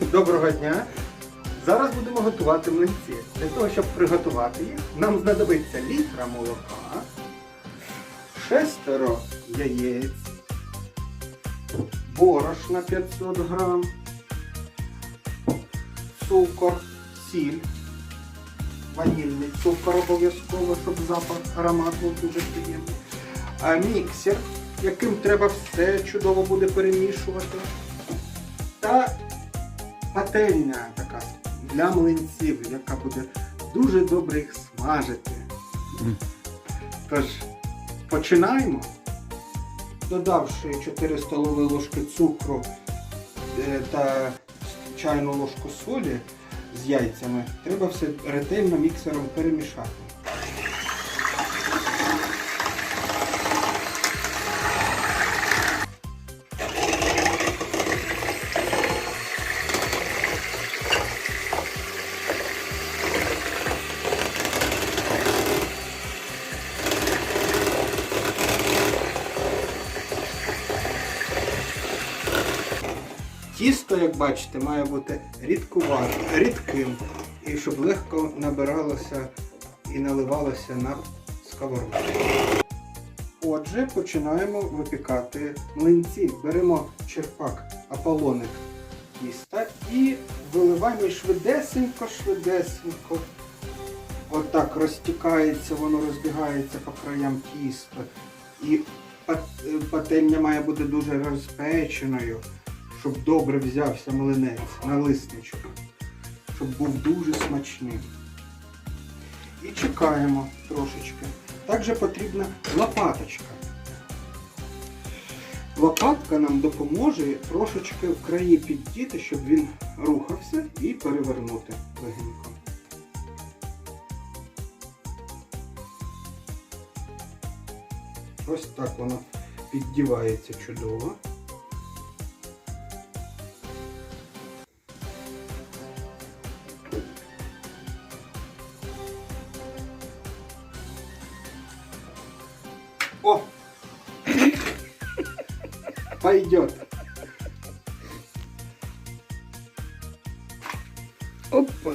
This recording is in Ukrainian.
Доброго дня! Зараз будемо готувати млинці. Для того, щоб приготувати їх, нам знадобиться літра молока, шестеро яєць, борошна 500 грам, цукор, сіль, ванільний цукор обов'язково, щоб запах аромат був дуже приємний. Міксер, яким треба все чудово буде перемішувати. Та пательня така для млинців, яка буде дуже добре їх смажити. Тож, починаємо. Додавши 4 столові ложки цукру е, та чайну ложку солі з яйцями, треба все ретельно міксером перемішати. Тісто, як бачите, має бути рідкуватим, рідким, і щоб легко набиралося і наливалося на сковородку. Отже, починаємо випікати млинці. Беремо черпак аполоник тіста і виливаємо швидесенько, швидесенько. Отак розтікається, воно розбігається по краям тіста. І е, пательня має бути дуже розпеченою, щоб добре взявся млинець на лисничок, щоб був дуже смачним. І чекаємо трошечки. Також потрібна лопаточка. Лопатка нам допоможе трошечки в краї піддіти, щоб він рухався і перевернути легенько. Ось так воно піддівається чудово. О! Пойдет. Опа.